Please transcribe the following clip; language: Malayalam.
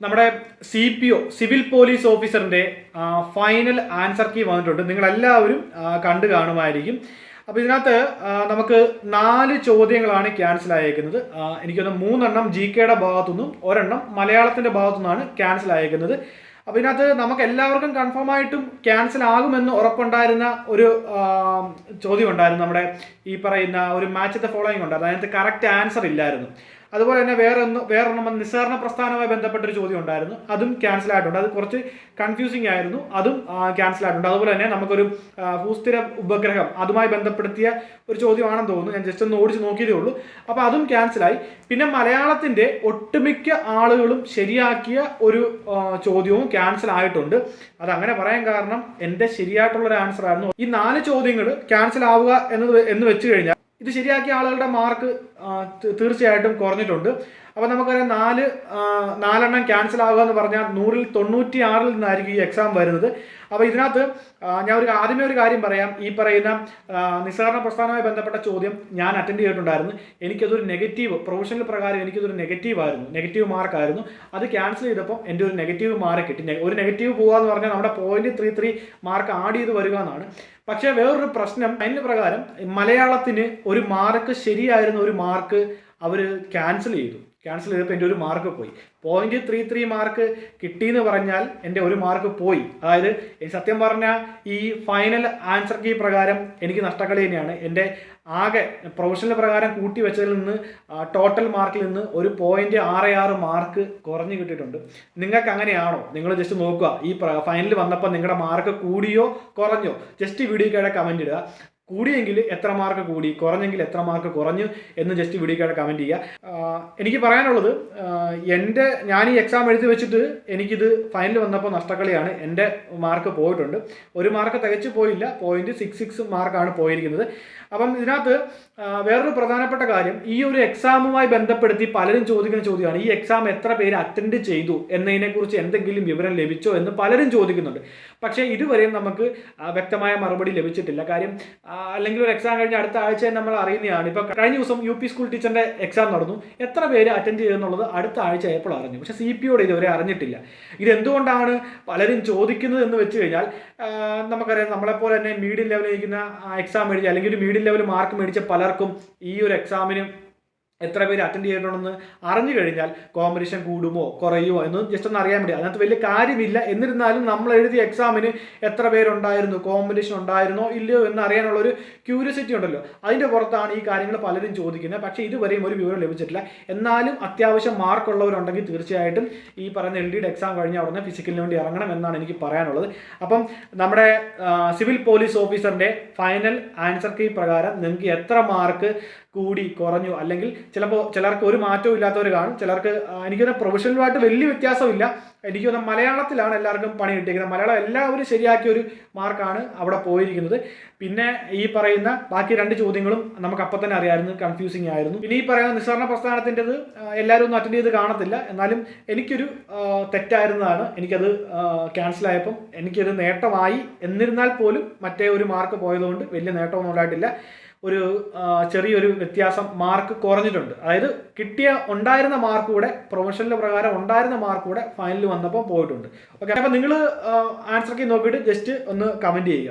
നമ്മുടെ C P O civil police ഓഫീസറിന്റെ final answer key വന്നിട്ടുണ്ട്. നിങ്ങളെല്ലാവരും കണ്ടു കാണുമായിരിക്കും. അപ്പോൾ ഇതിനകത്ത് നമുക്ക് നാല് ചോദ്യങ്ങളാണ് ക്യാൻസൽ ആയേക്കുന്നത്. എനിക്കൊന്ന് മൂന്നെണ്ണം ജി കെയുടെ ഭാഗത്തുനിന്നും ഒരെണ്ണം മലയാളത്തിന്റെ ഭാഗത്തുനിന്നാണ് ക്യാൻസൽ ആയേക്കുന്നത്. അപ്പോൾ ഇതിനകത്ത് നമുക്ക് എല്ലാവർക്കും കൺഫേം ആയിട്ടും ക്യാൻസൽ ആകുമെന്ന് ഉറപ്പുണ്ടായിരുന്ന ഒരു ചോദ്യം ഉണ്ടായിരുന്നു നമ്മുടെ ഈ പറയുന്ന ഒരു മാച്ച് ദ ഫോളോയിങ് ഉണ്ടായിരുന്നു അതിനകത്ത് കറക്റ്റ് ആൻസർ ഇല്ലായിരുന്നു. അതുപോലെ തന്നെ വേറൊന്നും നിസ്സാരണ പ്രസ്ഥാനവുമായി ബന്ധപ്പെട്ടൊരു ചോദ്യം ഉണ്ടായിരുന്നു. അതും ക്യാൻസൽ ആയിട്ടുണ്ട്. അത് കുറച്ച് കൺഫ്യൂസിങ് ആയിരുന്നു. അതും ക്യാൻസൽ ആയിട്ടുണ്ട്. അതുപോലെ തന്നെ നമുക്കൊരു ഭൂസ്ഥിര ഉപഗ്രഹം അതുമായി ബന്ധപ്പെടുത്തിയ ഒരു ചോദ്യമാണെന്ന് തോന്നുന്നു. ഞാൻ ജസ്റ്റ് ഒന്ന് ഓടിച്ച് നോക്കിയതേ ഉള്ളൂ. അപ്പോൾ അതും ക്യാൻസലായി പിന്നെ മലയാളത്തിന്റെ ഒട്ടുമിക്ക ആളുകളും ശരിയാക്കിയ ഒരു ചോദ്യവും ക്യാൻസൽ ആയിട്ടുണ്ട്. അത് അങ്ങനെ പറയാൻ കാരണം എന്റെ ശരിയായിട്ടുള്ള ഒരു ആൻസർ ആയിരുന്നു. ഈ നാല് ചോദ്യങ്ങൾ ക്യാൻസൽ ആവുക എന്നത് എന്ന് വെച്ച് കഴിഞ്ഞാൽ ഇത് ശരിയാക്കിയ ആളുകളുടെ മാർക്ക് തീർച്ചയായിട്ടും കുറഞ്ഞിട്ടുണ്ട്. അപ്പോൾ നമുക്കറിയാം നാല് നാലെണ്ണം ക്യാൻസൽ ആകുക എന്ന് പറഞ്ഞാൽ നൂറിൽ തൊണ്ണൂറ്റി ആറിൽ നിന്നായിരിക്കും ഈ എക്സാം വരുന്നത്. അപ്പോൾ ഇതിനകത്ത് ഞാൻ ഒരു ആദ്യമേ ഒരു കാര്യം പറയാം. ഈ പറയുന്ന നിസ്സാരണ പ്രസ്ഥാനവുമായി ബന്ധപ്പെട്ട ചോദ്യം ഞാൻ അറ്റൻഡ് ചെയ്തിട്ടുണ്ടായിരുന്നു. എനിക്കതൊരു നെഗറ്റീവ് പ്രൊഫഷണൽ പ്രകാരം എനിക്കതൊരു നെഗറ്റീവ് ആയിരുന്നു. നെഗറ്റീവ് മാർക്കായിരുന്നു അത് ക്യാൻസൽ ചെയ്തപ്പോൾ എന്റെ ഒരു നെഗറ്റീവ് മാർക്ക് കിട്ടി. ഒരു നെഗറ്റീവ് പോകുക എന്ന് പറഞ്ഞാൽ നമ്മുടെ point three three mark add ചെയ്ത് വരിക എന്നാണ്. പക്ഷേ വേറൊരു പ്രശ്നം അതിന് പ്രകാരം മലയാളത്തിന് ഒരു മാർക്ക് ശരിയായിരുന്ന ഒരു മാർക്ക് അവർ ക്യാൻസൽ ചെയ്തു. ക്യാൻസൽ ചെയ്തപ്പോൾ എന്റെ ഒരു മാർക്ക് പോയി. പോയിന്റ് ത്രീ ത്രീ മാർക്ക് കിട്ടിയെന്ന് പറഞ്ഞാൽ എന്റെ ഒരു മാർക്ക് പോയി. അതായത് സത്യം പറഞ്ഞാൽ ഈ ഫൈനൽ ആൻസർ കീ പ്രകാരം എനിക്ക് നഷ്ടക്കളി തന്നെയാണ്. എന്റെ ആകെ പ്രൊഫഷണൽ പ്രകാരം കൂട്ടി വെച്ചതിൽ നിന്ന് ടോട്ടൽ മാർക്കിൽ നിന്ന് ഒരു പോയിന്റ് ആറ് ആറ് മാർക്ക് കുറഞ്ഞു കിട്ടിയിട്ടുണ്ട്. നിങ്ങൾക്ക് അങ്ങനെയാണോ? നിങ്ങൾ ജസ്റ്റ് നോക്കുക. ഈ ഫൈനൽ വന്നപ്പോൾ നിങ്ങളുടെ മാർക്ക് കൂടിയോ കുറഞ്ഞോ? ജസ്റ്റ് വീഡിയോ വീഡിയോയ്ക്കിടെ കമന്റ് ഇടുക. കൂടിയെങ്കിൽ എത്ര മാർക്ക് കൂടി കുറഞ്ഞെങ്കിൽ എത്ര മാർക്ക് കുറഞ്ഞു എന്ന് ജസ്റ്റ് വീഡിയോയ്ക്കിടെ കമന്റ് ചെയ്യുക. എനിക്ക് പറയാനുള്ളത് എന്റെ ഞാൻ ഈ എക്സാം എഴുതി വെച്ചിട്ട് എനിക്കിത് ഫൈനൽ വന്നപ്പോൾ നഷ്ടക്കളിയാണ്. എന്റെ മാർക്ക് പോയിട്ടുണ്ട്. ഒരു മാർക്ക് തികച്ചു പോയില്ല. പോയിന്റ് സിക്സ് സിക്സ് മാർക്കാണ് പോയിരിക്കുന്നത്. അപ്പം ഇതിനകത്ത് വേറൊരു പ്രധാനപ്പെട്ട കാര്യം ഈ ഒരു എക്സാമുമായി ബന്ധപ്പെടുത്തി പലരും ചോദിക്കുന്ന ചോദ്യമാണ് ഈ എക്സാം എത്ര പേര് അറ്റൻഡ് ചെയ്തു എന്നതിനെക്കുറിച്ച് എന്തെങ്കിലും വിവരം ലഭിച്ചോ എന്ന് പലരും ചോദിക്കുന്നുണ്ട്. പക്ഷേ ഇതുവരെയും നമുക്ക് വ്യക്തമായ മറുപടി ലഭിച്ചിട്ടില്ല. കാര്യം അല്ലെങ്കിൽ ഒരു എക്സാം കഴിഞ്ഞ അടുത്ത ആഴ്ച നമ്മൾ അറിയുന്നതാണ്. ഇപ്പൊ കഴിഞ്ഞ ദിവസം യു പി സ്കൂൾ ടീച്ചറിന്റെ എക്സാം നടന്നു. എത്ര പേര് അറ്റൻഡ് ചെയ്തെന്നുള്ളത് അടുത്ത ആഴ്ച എപ്പോൾ അറിഞ്ഞു. പക്ഷേ സി പി യോട് ഇതുവരെ അറിഞ്ഞിട്ടില്ല. ഇതെന്തുകൊണ്ടാണ് പലരും ചോദിക്കുന്നത് എന്ന് വെച്ച് കഴിഞ്ഞാൽ നമുക്കറിയാം നമ്മളെപ്പോലെ തന്നെ മീഡിയം ലെവലിൽ ഇരിക്കുന്ന എക്സാം എഴുതി അല്ലെങ്കിൽ ഒരു മീഡിയം ലെവൽ മാർക്ക് മേടിച്ച പലർക്കും ഈ ഒരു എക്സാമിന് എത്ര പേര് അറ്റൻഡ് ചെയ്തിട്ടുണ്ടെന്ന് അറിഞ്ഞു കഴിഞ്ഞാൽ കോമ്പറ്റീഷൻ കൂടുമോ കുറയുമോ എന്ന് ജസ്റ്റ് ഒന്ന് അറിയാൻ വേണ്ടി. അതിനകത്ത് വലിയ കാര്യമില്ല. എന്നിരുന്നാലും നമ്മൾ എഴുതിയ എക്സാമിന് എത്ര പേരുണ്ടായിരുന്നു കോമ്പറ്റീഷൻ ഉണ്ടായിരുന്നോ ഇല്ലയോ എന്ന് അറിയാനുള്ള ഒരു ക്യൂരിയോസിറ്റി ഉണ്ടല്ലോ. അതിന്റെ പുറത്താണ് ഈ കാര്യങ്ങൾ പലരും ചോദിക്കുന്നത്. പക്ഷേ ഇതുവരെയും ഒരു വിവരം ലഭിച്ചിട്ടില്ല. എന്നാലും അത്യാവശ്യം മാർക്ക് ഉള്ളവരുണ്ടെങ്കിൽ തീർച്ചയായിട്ടും ഈ പറയുന്ന എൽ ഡിയുടെ എക്സാം കഴിഞ്ഞ ഉടനെ ഫിസിക്കലിന് വേണ്ടി ഇറങ്ങണം എന്നാണ് എനിക്ക് പറയാനുള്ളത്. അപ്പം നമ്മുടെ സിവിൽ പോലീസ് ഓഫീസറിന്റെ ഫൈനൽ ആൻസർ കീ പ്രകാരം നിങ്ങൾക്ക് എത്ര മാർക്ക് കൂടി കുറഞ്ഞു അല്ലെങ്കിൽ ചിലപ്പോൾ ചിലർക്ക് ഒരു മാറ്റവും ഇല്ലാത്തവർ കാണും. ചിലർക്ക് എനിക്ക് എനിക്കൊന്ന് പ്രൊഫഷണലുമായിട്ട് വലിയ വ്യത്യാസമില്ല. എനിക്ക് മലയാളത്തിലാണ് എല്ലാവർക്കും പണി കിട്ടിയിരിക്കുന്നത്. മലയാളം എല്ലാവരും ശരിയാക്കിയ ഒരു മാർക്കാണ് അവിടെ പോയിരിക്കുന്നത്. പിന്നെ ഈ പറയുന്ന ബാക്കി രണ്ട് ചോദ്യങ്ങളും നമുക്ക് അപ്പം തന്നെ അറിയാമായിരുന്നു. കൺഫ്യൂസിങ് ആയിരുന്നു. പിന്നെ ഈ പറയുന്ന നിസ്സരണ പ്രസ്ഥാനത്തിന്റെത് എല്ലാവരും ഒന്നും അറ്റൻഡ് ചെയ്ത് കാണത്തില്ല. എന്നാലും എനിക്കൊരു തെറ്റായിരുന്നതാണ്. എനിക്കത് ക്യാൻസൽ ആയപ്പം എനിക്കൊരു നേട്ടമായി. എന്നിരുന്നാൽ പോലും മറ്റേ ഒരു മാർക്ക് പോയതുകൊണ്ട് വലിയ നേട്ടമൊന്നും ഉണ്ടായിട്ടില്ല. ഒരു ചെറിയൊരു വ്യത്യാസം മാർക്ക് കുറഞ്ഞിട്ടുണ്ട്. അതായത് കിട്ടിയ ഉണ്ടായിരുന്ന മാർക്ക് കൂടെ പ്രൊഫഷണൽ പ്രകാരം ഉണ്ടായിരുന്ന മാർക്ക് കൂടെ ഫൈനലിൽ വന്നപ്പോൾ പോയിട്ടുണ്ട്. ഓക്കെ അപ്പോൾ നിങ്ങൾ ആൻസർ കീ നോക്കിയിട്ട് ജസ്റ്റ് ഒന്ന് കമന്റ് ചെയ്യുക.